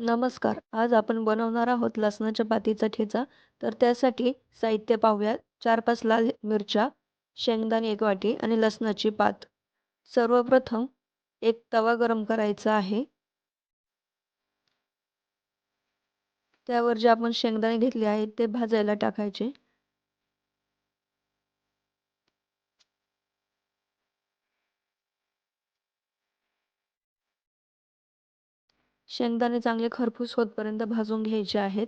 नमस्कार. आज आपण बनवणार आहोत लसणाच्या पातीचा ठेचा. तर त्यासाठी साहित्य पाहूया चार पाच लाल मिरच्या शेंगदाणे एक वाटी आणि लसणाची पात. सर्वप्रथम एक तवा गरम करायचा आहे. त्यावर जे आपण शेंगदाणे घेतले आहेत ते भाजायला टाकायचे. शेंगदाणे चांगले खरपूस होतपर्यंत भाजून घ्यायचे आहेत.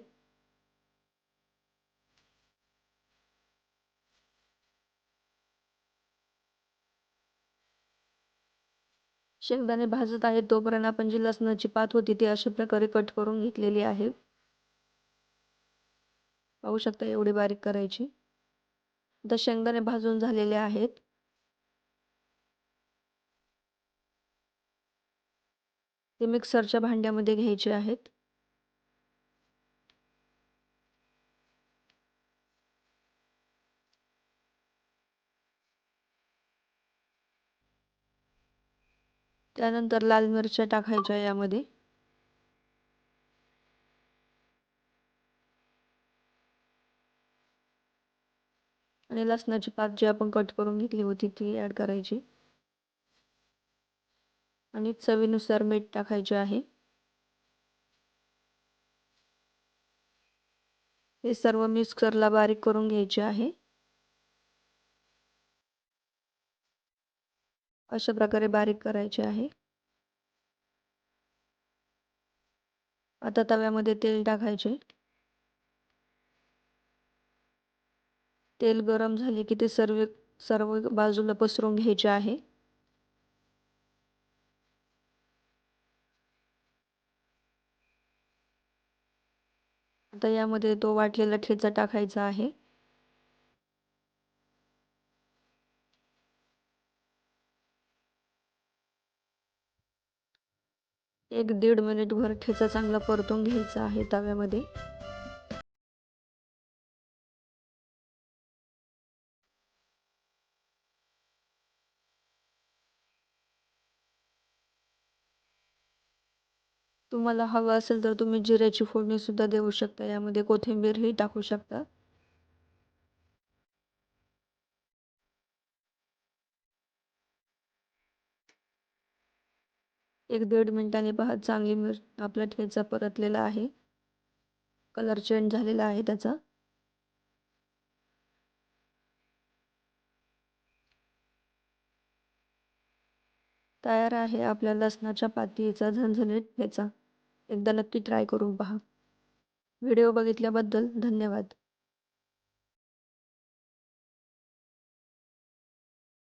शेंगदाणे भाजत आहेत तोपर्यंत आपण जी लसणाची पात होती ती अशा प्रकारे कट करून घेतलेली आहे. पाहू शकता एवढी बारीक करायची. तर शेंगदाणे भाजून झालेले आहेत. ते मिक्सरच्या भांड्यामध्ये घ्यायचे आहेत. त्यानंतर लाल मिरच्या टाकायच्या यामध्ये. आणि लसणाची पात जी आपण कट करून घेतली होती ती ॲड करायची. आणि चवीनुसार मीठ टाकायचे आहे. हे सर्व मिक्सरला बारीक करून घ्यायचे आहे. अशा प्रकारे बारीक करायचे आहे. आता तव्यामध्ये तेल टाकायचे. तेल गरम झाले की ते सर्व सर्व बाजूला पसरून घ्यायचे आहे. आता यामध्ये तो वाटलेला ठेचा टाकायचा आहे. एक दीड मिनिटभर ठेचा चांगला परतून घ्यायचा आहे तव्यामध्ये. तुम्हाला हवं असेल तर तुम्ही जिऱ्याची फोडणीसुद्धा देऊ शकता. यामध्ये कोथिंबीरही टाकू शकता. एक दीड मिनिटांनी पहा चांगली मिर आपला ठेचा परतलेला आहे. कलर चेंज झालेला आहे त्याचा. तयार आहे आपल्या लसणाच्या पातीचा झणझणीत ठेचा. एकदा नक्की ट्राय करून पहा. व्हिडिओ बघितल्याबद्दल धन्यवाद.